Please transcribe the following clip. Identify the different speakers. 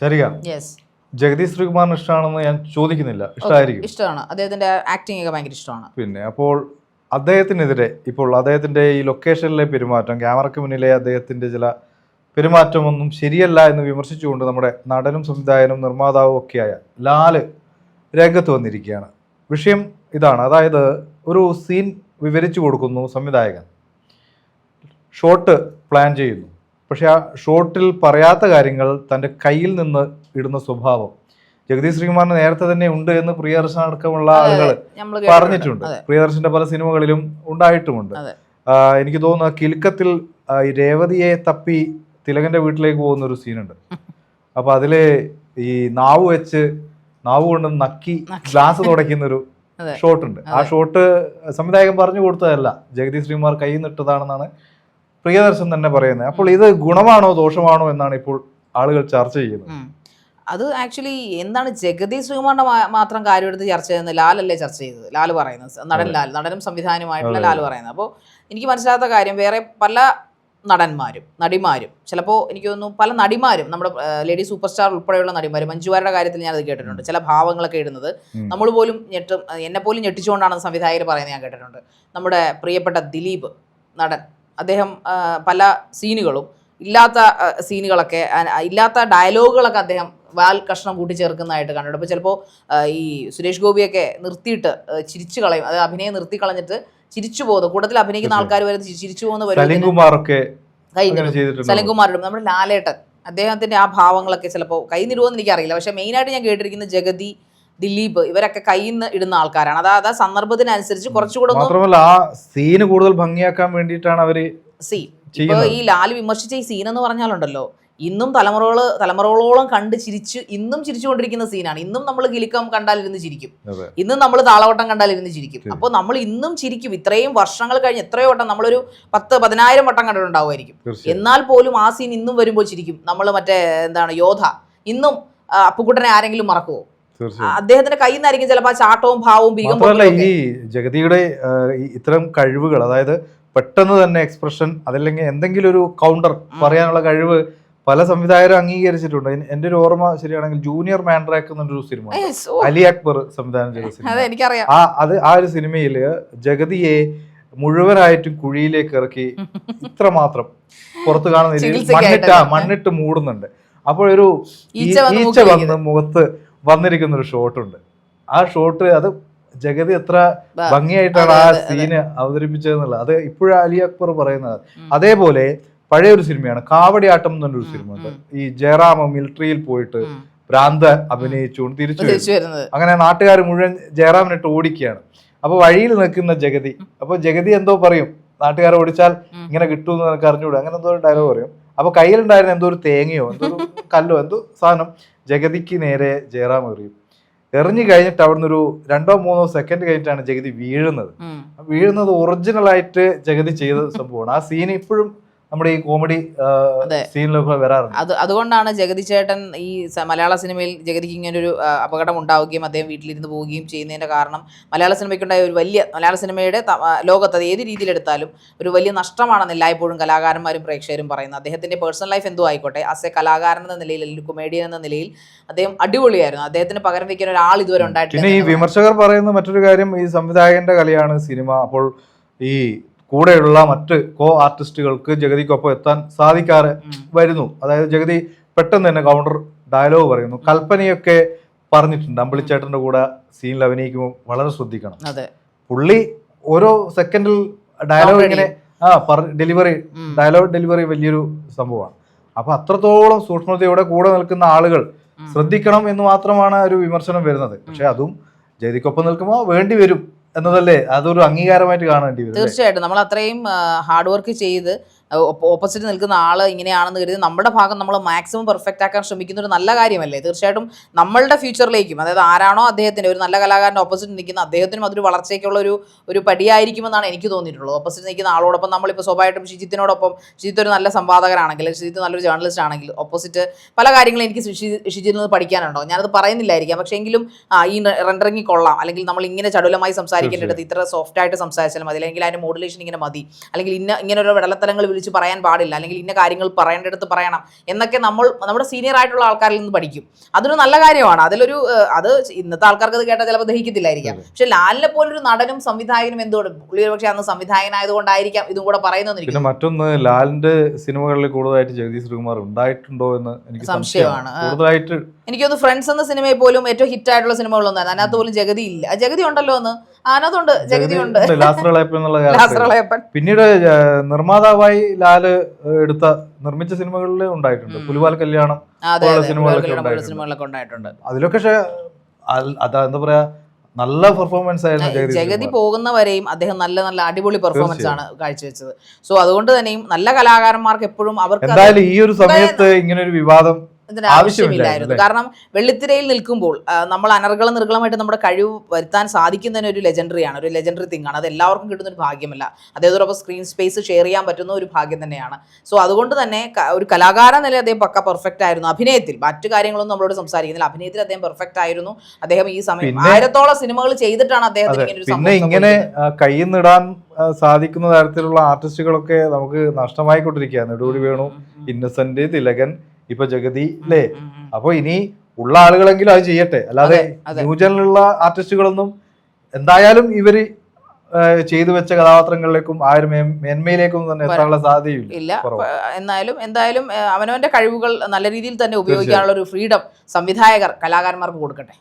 Speaker 1: ശരിക
Speaker 2: yes
Speaker 1: Jagdish ശ്രീകുമാറിന് ഇഷ്ടമാണെന്ന് ഞാൻ ചോദിക്കുന്നില്ല. ഇഷ്ടമായിരിക്കും
Speaker 2: ഇഷ്ടമാണ്. അദ്ദേഹത്തിന്റെ ആക്ടിംഗ് ഒക്കെ ഭയങ്കര ഇഷ്ടമാണ്.
Speaker 1: പിന്നെ അപ്പോൾ അദ്ദേഹത്തിനെതിരെ ഇപ്പോൾ അദ്ദേഹത്തിന്റെ ഈ ലൊക്കേഷനിലെ പെരുമാറ്റം ക്യാമറയ്ക്ക് മുന്നിലെ അദ്ദേഹത്തിന്റെ ചില പെരുമാറ്റമൊന്നും ശരിയല്ല എന്ന് വിമർശിച്ചുകൊണ്ട് നമ്മുടെ നടനും സംവിധായകനും നിർമ്മാതാവും ഒക്കെയായ ലാൽ രംഗത്ത് വന്നിരിക്കുകയാണ്. വിഷയം ഇതാണ്. അതായത് ഒരു സീൻ വിവരിച്ചു കൊടുക്കുന്നു സംവിധായകൻ. ഷോട്ട് പ്ലാൻ ചെയ്യുന്നു. പക്ഷെ ആ ഷോട്ടിൽ പറയാത്ത കാര്യങ്ങൾ തന്റെ കയ്യിൽ നിന്ന് ഇടുന്ന സ്വഭാവം. ജഗദീഷ് ശ്രീകുമാറിന് നേരത്തെ തന്നെ ഉണ്ട് എന്ന് പ്രിയദർശൻ അടക്കമുള്ള ആളുകൾ പറഞ്ഞിട്ടുണ്ട്. പ്രിയദർശന്റെ പല സിനിമകളിലും ഉണ്ടായിട്ടുമുണ്ട്. എനിക്ക് തോന്നുന്നു കിലുക്കത്തിൽ രേവതിയെ തപ്പി തിലകന്റെ വീട്ടിലേക്ക് പോകുന്ന ഒരു സീനുണ്ട്. അപ്പൊ അതിലെ ഈ നാവ് വെച്ച് നാവ് കൊണ്ട് നക്കി ഗ്ലാസ് തുടയ്ക്കുന്ന ഒരു
Speaker 2: ഷോട്ടുണ്ട്.
Speaker 1: ഷോട്ട് ഉണ്ട് ആ ഷോട്ട് സംവിധായകൻ പറഞ്ഞു കൊടുത്തതല്ല. ജഗദീഷ് ശ്രീകുമാർ കൈ നിട്ടതാണെന്നാണ് പ്രിയദർശൻ തന്നെ പറയുന്നത്. അപ്പോൾ ഇത് ഗുണമാണോ ദോഷമാണോ എന്നാണ് ഇപ്പോൾ ആളുകൾ ചർച്ച ചെയ്യുന്നത്.
Speaker 2: അത് ആക്ച്വലി എന്താണ് ജഗദീഷ് ശ്രീകുമാറിന്റെ മാത്രം കാര്യം എടുത്ത് ചർച്ച ചെയ്യുന്നത് ലാലല്ലേ ചർച്ച ചെയ്തത്? ലാൽ പറയുന്നത്. നടൻ ലാൽ നടനും സംവിധാനമായിട്ടുള്ള ലാൽ പറയുന്നത്. അപ്പോൾ എനിക്ക് മനസ്സിലാത്ത കാര്യം വേറെ പല നടന്മാരും നടിമാരും ചിലപ്പോൾ എനിക്ക് തോന്നുന്നു പല നടിമാരും നമ്മുടെ ലേഡി സൂപ്പർ സ്റ്റാർ ഉൾപ്പെടെയുള്ള നടിമാരും മഞ്ജുവാരുടെ കാര്യത്തിൽ ഞാനത് കേട്ടിട്ടുണ്ട്. ചില ഭാവങ്ങളൊക്കെ ഇടുന്നത്. നമ്മൾ പോലും ഞെട്ടും എന്നെ പോലും ഞെട്ടിച്ചുകൊണ്ടാണ് സംവിധായകർ പറയുന്നത് ഞാൻ കേട്ടിട്ടുണ്ട്. നമ്മുടെ പ്രിയപ്പെട്ട ദിലീപ് നടൻ. അദ്ദേഹം പല സീനുകളും ഇല്ലാത്ത സീനുകളൊക്കെ ഇല്ലാത്ത ഡയലോഗുകളൊക്കെ അദ്ദേഹം വാൽ കഷ്ണം കൂട്ടിച്ചേർക്കുന്നതായിട്ട് കണ്ടിട്ടുണ്ട്. അപ്പോൾ ചിലപ്പോൾ ഈ സുരേഷ് ഗോപിയൊക്കെ നിർത്തിയിട്ട് ചിരിച്ചു കളയും. അത് അഭിനയം നിർത്തി കളഞ്ഞിട്ട് ചിരിച്ചു പോകുന്നു. കൂടുതൽ അഭിനയിക്കുന്ന ആൾക്കാർ വരെ ചിരിച്ചു പോകുന്ന
Speaker 1: സലീം
Speaker 2: പരിപാടി
Speaker 1: കുമാറൊക്കെ അങ്ങനെ
Speaker 2: കഴിഞ്ഞു
Speaker 1: ചെയ്തിട്ടുണ്ട്
Speaker 2: സലൻകുമാറിടും നമ്മുടെ ലാലേട്ടൻ. അദ്ദേഹത്തിന്റെ ആ ഭാവങ്ങളൊക്കെ ചിലപ്പോൾ കൈ നിരുവെന്ന് എനിക്കറിയില്ല. പക്ഷെ മെയിനായിട്ട് ഞാൻ കേട്ടിരിക്കുന്ന ജഗതി ദിലീപ് ഇവരൊക്കെ കയ്യിൽ നിന്ന് ഇടുന്ന ആൾക്കാരാണ്. അതായത് ആ സന്ദർഭത്തിനനുസരിച്ച് കുറച്ചുകൂടെ
Speaker 1: മാത്രമല്ല ആ സീന് കൂടുതൽ ഭംഗിയാക്കാൻ വേണ്ടിയിട്ടാണ് അവർ
Speaker 2: സീ. ഇപ്പൊ ഈ ലാൽ വിമർശിച്ച ഈ സീൻ എന്ന് പറഞ്ഞാലുണ്ടല്ലോ ഇന്നും തലമുറകൾ തലമുറകളോളം കണ്ട് ചിരിച്ച് ഇന്നും ചിരിച്ചുകൊണ്ടിരിക്കുന്ന സീനാണ്. ഇന്നും നമ്മൾ ഗിലിക്കം കണ്ടാലിരുന്ന് ചിരിക്കും. ഇന്നും നമ്മൾ താളവട്ടം കണ്ടാലിരുന്ന് ചിരിക്കും.
Speaker 1: അപ്പൊ
Speaker 2: അപ്പോൾ നമ്മൾ ഇന്നും ചിരിക്കും. ഇത്രയും വർഷങ്ങൾ കഴിഞ്ഞ് എത്രയോ വട്ടം നമ്മളൊരു പത്ത് പതിനായിരം വട്ടം കണ്ടിട്ടുണ്ടാവുമായിരിക്കും. എന്നാൽ പോലും ആ സീൻ ഇന്നും വരുമ്പോൾ ചിരിക്കും. നമ്മൾ മറ്റേ എന്താണ് യോധ. ഇന്നും അപ്പുക്കുട്ടനെ ആരെങ്കിലും മറക്കുമോ അദ്ദേഹത്തിന്റെ കയ്യിൽ നിന്നായിരിക്കും ചിലപ്പോൾ ആ ചാട്ടവും ഭാവവും ബീഗം
Speaker 1: മാത്രമല്ല ഈ ജഗതിയുടെ ഇത്തരം കഴിവുകൾ അതായത് പെട്ടെന്ന് തന്നെ എക്സ്പ്രഷൻ അതല്ലെങ്കിൽ എന്തെങ്കിലും ഒരു കൗണ്ടർ പറയാനുള്ള കഴിവ് പല സംവിധായകരും അംഗീകരിച്ചിട്ടുണ്ട്. എന്റെ ഒരു ഓർമ്മ ശരിയാണെങ്കിൽ ജൂനിയർ മാൻഡ്രാക്ക് എന്നൊരു സിനിമ. അലി അക്ബർ സംവിധാനം ചെയ്ത സിനിമ. ആ അത് ആ ഒരു സിനിമയിൽ ജഗതിയെ മുഴുവനായിട്ടും കുഴിയിലേക്ക് ഇറക്കി ഇത്ര മാത്രം പുറത്തു കാണുന്ന രീതിയിൽ മണ്ണിട്ട് മണ്ണിട്ട് മൂടുന്നുണ്ട്. അപ്പോഴൊരു ഒരു
Speaker 2: ഈച്ച വന്ന്
Speaker 1: മുഖത്ത് വന്നിരിക്കുന്ന ഒരു ഷോട്ടുണ്ട്. ആ ഷോട്ട് അത് ജഗതി എത്ര ഭംഗിയായിട്ടാണ് ആ. സീന് അവതരിപ്പിച്ചതെന്നുള്ളത്. അത് ഇപ്പോഴും അലി അക്ബർ പറയുന്നത്. അതേപോലെ പഴയ ഒരു സിനിമയാണ് കാവടിയാട്ടം എന്നൊരു സിനിമ ഉണ്ട് ഈ ജയറാമ മിലിറ്ററിയിൽ പോയിട്ട് ഭ്രാന്ത അഭിനയിച്ചുകൊണ്ട് തിരിച്ചു അങ്ങനെ നാട്ടുകാർ മുഴുവൻ ജയറാമിനിട്ട് ഓടിക്കുകയാണ്. അപ്പൊ വഴിയിൽ നിൽക്കുന്ന ജഗതി അപ്പൊ ജഗതി എന്തോ പറയും നാട്ടുകാരെ ഓടിച്ചാൽ ഇങ്ങനെ കിട്ടുമെന്ന് നിനക്ക് അറിഞ്ഞുകൂടും? അങ്ങനെ എന്തോ ഒരു ഡയലോഗ് പറയും. അപ്പൊ കയ്യിലുണ്ടായിരുന്ന എന്തോ ഒരു തേങ്ങയോ എന്തോ ഒരു കല്ലോ എന്തോ സാധനം ജഗതിക്ക് നേരെ ജയറാം എറിയും. എറിഞ്ഞു കഴിഞ്ഞിട്ട് അവിടുന്ന് ഒരു രണ്ടോ മൂന്നോ സെക്കൻഡ് കഴിഞ്ഞിട്ടാണ് ജഗതി വീഴുന്നത്. വീഴുന്നത് ഒറിജിനൽ ആയിട്ട് ജഗതി ചെയ്ത സംഭവമാണ്. ആ സീൻ ഇപ്പോഴും നമ്മുടെ ഈ കോമഡി. സീനിലൊക്കെ വരാറുണ്ട്.
Speaker 2: അത് അതുകൊണ്ടാണ് ജഗതി ചേട്ടൻ ഈ മലയാള സിനിമയിൽ ജഗതിക്ക് ഇങ്ങനെ ഒരു അപകടം ഉണ്ടാവുകയും അദ്ദേഹം വീട്ടിലിരുന്ന് പോവുകയും ചെയ്യുന്നതിന്റെ കാരണം മലയാള സിനിമയ്ക്കുണ്ടായ ഒരു വലിയ മലയാള സിനിമയുടെ ലോകത്ത് അത് ഏത് രീതിയിലെടുത്താലും ഒരു വലിയ നഷ്ടമാണെന്ന് എല്ലായ്പ്പോഴും കലാകാരന്മാരും പ്രേക്ഷകരും പറയുന്നത് അദ്ദേഹത്തിന്റെ പേഴ്സണൽ ലൈഫ് എന്തോ ആയിക്കോട്ടെ. ആസ് എ കലാകാരൻ എന്ന നിലയിൽ അല്ലെങ്കിൽ കൊമേഡിയൻ എന്ന നിലയിൽ അദ്ദേഹം അടിപൊളിയായിരുന്നു. അദ്ദേഹത്തിന് പകരം വെക്കാൻ ഒരാൾ ഇതുവരെ ഉണ്ടായിട്ടില്ല
Speaker 1: പിന്നെ ഈ വിമർശകർ പറയുന്ന മറ്റൊരു കാര്യം ഈ സംവിധായകന്റെ കലയാണ് സിനിമ. അപ്പോൾ ഈ കൂടെയുള്ള മറ്റ് കോ ആർട്ടിസ്റ്റുകൾക്ക് ജഗതിക്കൊപ്പം എത്താൻ സാധിക്കാറ് വരുന്നു. അതായത് ജഗതി പെട്ടെന്ന് തന്നെ കൗണ്ടർ ഡയലോഗ് പറയുന്നു. കൽപ്പനയൊക്കെ പറഞ്ഞിട്ടുണ്ട്. അമ്പിളിച്ചേട്ടന്റെ കൂടെ സീനിൽ അഭിനയിക്കുമ്പോൾ വളരെ ശ്രദ്ധിക്കണം. പുള്ളി ഓരോ സെക്കൻഡിൽ ഡയലോഗ് ഇങ്ങനെ ആ ഡെലിവറി ഡയലോഗ് ഡെലിവറി വലിയൊരു സംഭവമാണ്. അപ്പൊ അത്രത്തോളം സൂക്ഷ്മതയോടെ കൂടെ നിൽക്കുന്ന ആളുകൾ ശ്രദ്ധിക്കണം എന്ന് മാത്രമാണ് ഒരു വിമർശനം വരുന്നത്. പക്ഷെ അതും ജയതിക്കൊപ്പം നിൽക്കുമ്പോൾ വേണ്ടി വരും. എന്നതല്ലേ? അതൊരു അംഗീകാരമായിട്ട് കാണേണ്ടി വരും
Speaker 2: തീർച്ചയായിട്ടും. നമ്മൾ അത്രയും ഹാർഡ് വർക്ക് ചെയ്ത് ഓപ്പോസിറ്റ് നിൽക്കുന്ന ആൾ ഇങ്ങനെയാണെന്ന് കരുതി നമ്മുടെ ഭാഗം നമ്മൾ മാക്സിമം പെർഫെക്റ്റ് ആക്കാൻ ശ്രമിക്കുന്ന ഒരു നല്ല കാര്യമല്ലേ? തീർച്ചയായിട്ടും നമ്മളുടെ ഫ്യൂച്ചറിലേക്കും അതായത് ആരാണോ അദ്ദേഹത്തിന്റെ ഒരു നല്ല കലാകാരന്റെ ഓപ്പോസിറ്റ് നിൽക്കുന്ന അദ്ദേഹത്തിനും അതൊരു വളർച്ചയ്ക്കുള്ള ഒരു ഒരു പടിയായിരിക്കുമെന്നാണ് എനിക്ക് തോന്നിയിട്ടുള്ളത്. ഓപ്പോസിറ്റ് നിൽക്കുന്ന ആളോടൊപ്പം നമ്മളിപ്പോൾ സ്വാഭാവികമായിട്ടും ഷിജിത്തിനോടൊപ്പം ഷിജിത്ത് ഒരു നല്ല സംവാദകരാണെങ്കിൽ ഷിജിത്ത് നല്ലൊരു ജേർണലിസ്റ്റ് ആണെങ്കിൽ ഓപ്പോസിറ്റ് പല കാര്യങ്ങളും എനിക്ക് ഷിജിത്തിൽ നിന്ന് പഠിക്കാനുണ്ടോ? ഞാനത് പറയുന്നില്ലായിരിക്കാം. പക്ഷേ എങ്കിലും ഈ റെൻഡറിങ് കൊള്ളാം. അല്ലെങ്കിൽ നമ്മൾ ഇങ്ങനെ ചടുലമായി സംസാരിക്കേണ്ടത് ഇത്ര സോഫ്റ്റ് ആയിട്ട് സംസാരിച്ചാൽ മതി. അല്ലെങ്കിൽ അതിന്റെ മോഡുലേഷൻ ഇങ്ങനെ മതി. അല്ലെങ്കിൽ ഇന്ന ഇങ്ങനെ ഒരു വെള്ളത്തലങ്ങൾ വിളിച്ച് പറയാൻ പാടില്ല. അല്ലെങ്കിൽ ഇന്ന കാര്യങ്ങൾ പറയേണ്ടടുത്ത് പറയണം എന്നൊക്കെ നമ്മൾ നമ്മുടെ സീനിയർ ആയിട്ടുള്ള ആൾക്കാരിൽ നിന്ന് പഠിക്കും. അതൊരു നല്ല കാര്യമാണ്. അതിലൊരു അത് ഇന്നത്തെ ആൾക്കാർക്ക് അത് കേട്ടാൽ ചിലപ്പോൾ ദഹിക്കത്തില്ലായിരിക്കാം. പക്ഷെ ലാലിനെ പോലൊരു നടനും സംവിധായകനും എന്തുകൊണ്ട്? പുള്ളി പക്ഷെ അന്ന് സംവിധായകനായതുകൊണ്ടായിരിക്കാം ഇതും കൂടെ പറയുന്നത്
Speaker 1: പിന്നെ മറ്റൊന്ന് ലാലിന്റെ സിനിമകളിൽ കൂടുതലായിട്ട് ജഗദീഷ് ശ്രീകുമാർ ഉണ്ടായിട്ടുണ്ടോ എന്ന് എനിക്ക്.
Speaker 2: സംശയമാണ്.
Speaker 1: കൂടുതലായിട്ട്
Speaker 2: എനിക്കൊന്ന് ഫ്രണ്ട്സ് എന്ന സിനിമയിൽ പോലും ഏറ്റവും ഹിറ്റ് ആയിട്ടുള്ള സിനിമകളൊന്നും അതിനകത്ത് പോലും ജഗതി ഇല്ല. ജഗതി ഉണ്ടല്ലോ എന്ന് അതിനകത്തുണ്ട്. ജഗതി ഉണ്ട്.
Speaker 1: പിന്നീട് നിർമ്മാതാവായി ലാൽ എടുത്ത നിർമ്മിച്ച സിനിമകളിൽ ഉണ്ടായിട്ടുണ്ട്. പുലിവാൽ കല്യാണം ഉണ്ടായിട്ടുണ്ട്. അതിലൊക്കെ പക്ഷേ അതാ എന്താ പറയാ നല്ല പെർഫോമൻസ് ആയിരുന്നു
Speaker 2: ജഗതി. പോകുന്നവരെയും അദ്ദേഹം നല്ല നല്ല അടിപൊളി പെർഫോമൻസ് ആണ് കാഴ്ചവെച്ചത്. സോ അതുകൊണ്ട് തന്നെയും നല്ല കലാകാരന്മാർക്ക് എപ്പോഴും അവർക്ക്
Speaker 1: എന്തായാലും ഈ ഒരു സമയത്ത് ഇങ്ങനെ ഒരു വിവാദം
Speaker 2: ഇതിന്
Speaker 1: ആവശ്യമില്ലായിരുന്നു,
Speaker 2: കാരണം വെള്ളിത്തിരയിൽ നിൽക്കുമ്പോൾ നമ്മൾ അനർഗള നിർഗളമായിട്ട് നമ്മുടെ കഴിവ് വരുത്താൻ സാധിക്കുന്നതിന് ഒരു ലെജൻഡറിയാണ് ഒരു ലെജൻഡറി തിങ് ആണ്. അത് എല്ലാവർക്കും കിട്ടുന്ന ഒരു ഭാഗ്യമല്ല. അതേതോടൊപ്പം സ്ക്രീൻ സ്പേസ് ഷെയർ ചെയ്യാൻ പറ്റുന്ന ഒരു ഭാഗ്യം തന്നെയാണ്. സോ അതുകൊണ്ട് തന്നെ ഒരു കലാകാരൻ നില അദ്ദേഹം പക്ക പെർഫെക്റ്റ് ആയിരുന്നു. അഭിനയത്തിൽ മറ്റു കാര്യങ്ങളൊന്നും നമ്മളോട് സംസാരിക്കുന്നില്ല. അഭിനയത്തിൽ അദ്ദേഹം പെർഫെക്റ്റ് ആയിരുന്നു. അദ്ദേഹം ഈ സമയം ആയിരത്തോളം സിനിമകൾ ചെയ്തിട്ടാണ് അദ്ദേഹത്തിന് ഇങ്ങനെ.
Speaker 1: കയ്യിൽ സാധിക്കുന്ന തരത്തിലുള്ള ആർട്ടിസ്റ്റുകളൊക്കെ നമുക്ക് നഷ്ടമായിക്കൊണ്ടിരിക്കുകയാണ്. നെടുപടി വേണു ഇന്നസെന്റ് തിലകൻ ഇപ്പൊ ജഗതി അല്ലേ. അപ്പൊ ഇനി ഉള്ള ആളുകളെങ്കിലും അത് ചെയ്യട്ടെ. അല്ലാതെ. ന്യൂജനിലുള്ള ആർട്ടിസ്റ്റുകളൊന്നും എന്തായാലും ഇവർ ചെയ്തു വെച്ച കഥാപാത്രങ്ങളിലേക്കും ആ ഒരു മേന്മയിലേക്കും തന്നെ എത്താനുള്ള സാധ്യതയില്ല.
Speaker 2: ഇല്ല. എന്നാലും എന്തായാലും അവനവന്റെ കഴിവുകൾ നല്ല രീതിയിൽ തന്നെ ഉപയോഗിക്കാനുള്ള ഒരു ഫ്രീഡം സംവിധായകർ കലാകാരന്മാർക്ക് കൊടുക്കട്ടെ.